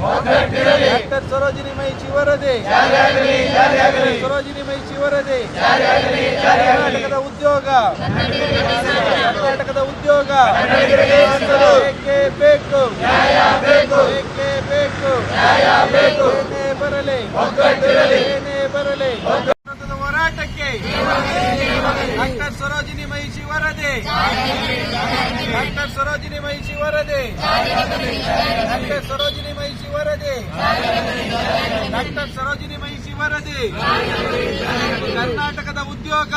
Doctor Sarojini ಮೈ ಚಿವರದೆ. ಸರೋಜಿನಿ ಮೈ ಚಿವರದೆ. ಕರ್ನಾಟಕದ ಉದ್ಯೋಗ. ಕರ್ನಾಟಕದ ಉದ್ಯೋಗ. ಬೇಕೇ? ಬೇಕು. ಏನೇ ಬರಲಿ? ಏನೇ ಬರಲಿ? ಹೋರಾಟಕ್ಕೆ. ಡಾಕ್ಟರ್ ಸರೋಜಿನಿ ಮಹಿಷಿ ವರದೆ ಡಾಕ್ಟರ್ ಸರೋಜಿನಿ ಮಹಿಷಿ ವರದಿ ಡಾಕ್ಟರ್ ಸರೋಜಿನಿ ಮಹಿಷಿ ವರದಿ. ಡಾಕ್ಟರ್ ಸರೋಜಿನಿ ಮಹಿಷಿ ವರದಿ. ಕರ್ನಾಟಕದ ಉದ್ಯೋಗ.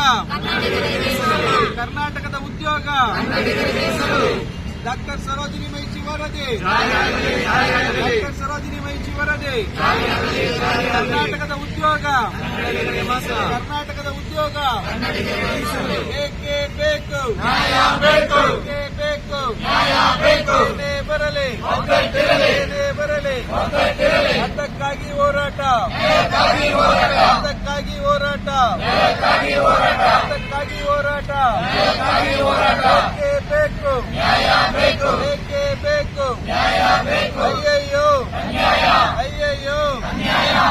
ಕರ್ನಾಟಕದ ಉದ್ಯೋಗ. ಡಾಕ್ಟರ್ ಸರೋಜಿನಿ ಮಹಿಷಿ ವರದಿ. ಡಾಕ್ಟರ್ ಸರೋಜಿನಿ ಮಹಿಷಿ ವರದಿ. ಕರ್ನಾಟಕದ ಉದ್ಯೋಗ. ಕರ್ನಾಟಕದ ಉದ್ಯೋಗ. ಬೇಕು ಬೇಕು? ಬೇಕು ಬೇಕು? ಬರಲಿ. ಅದಕ್ಕಾಗಿ ಹೋರಾಟ. ಅದಕ್ಕಾಗಿ ಹೋರಾಟ. ಅದಕ್ಕಾಗಿ ಹೋರಾಟ. ಬೇಕು ಬೇಕೇ ಬೇಕು ಅಯ್ಯಯ್ಯೋ ಅಯ್ಯಯ್ಯೋ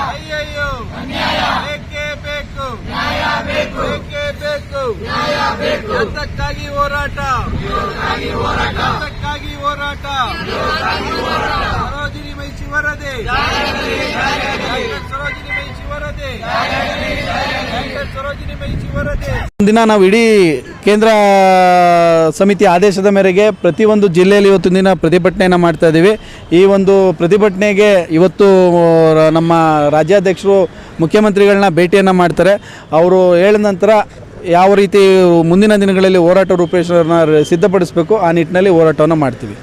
ಅಯ್ಯಯ್ಯೋ ಬೇಕೇ ಬೇಕು ಬೇಕೇ ಬೇಕು ಅದಕ್ಕಾಗಿ ಹೋರಾಟ? ಅದಕ್ಕಾಗಿ ಹೋರಾಟ? ಸರೋಜಿನಿ ಮೈಚಿ ಶಿವರದೆ ಸರೋಜಿನಿ ಮೈಚಿ ಶಿವರದೆ ಸರೋಜಿನಿ ಮೈಚಿ ಶಿವರದೆ ದಿನ ನಾವು ಇಡೀ ಕೇಂದ್ರ ಸಮಿತಿ ಆದೇಶದ ಮೇರೆಗೆ ಪ್ರತಿಯೊಂದು ಜಿಲ್ಲೆಯಲ್ಲಿ ಇವತ್ತು ದಿನ ಪ್ರತಿಭಟನೆಯನ್ನು ಮಾಡ್ತಾ ಇದ್ದೀವಿ. ಈ ಒಂದು ಪ್ರತಿಭಟನೆಗೆ ಇವತ್ತು ನಮ್ಮ ರಾಜ್ಯಾಧ್ಯಕ್ಷರು ಮುಖ್ಯಮಂತ್ರಿಗಳನ್ನ ಭೇಟಿಯನ್ನು ಮಾಡ್ತಾರೆ. ಅವರು ಹೇಳಿದ ನಂತರ ಯಾವ ರೀತಿ ಮುಂದಿನ ದಿನಗಳಲ್ಲಿ ಹೋರಾಟ ರೂಪೇಶ್ವರನ ಸಿದ್ಧಪಡಿಸಬೇಕು ಆ ನಿಟ್ಟಿನಲ್ಲಿ ಹೋರಾಟವನ್ನು ಮಾಡ್ತೀವಿ.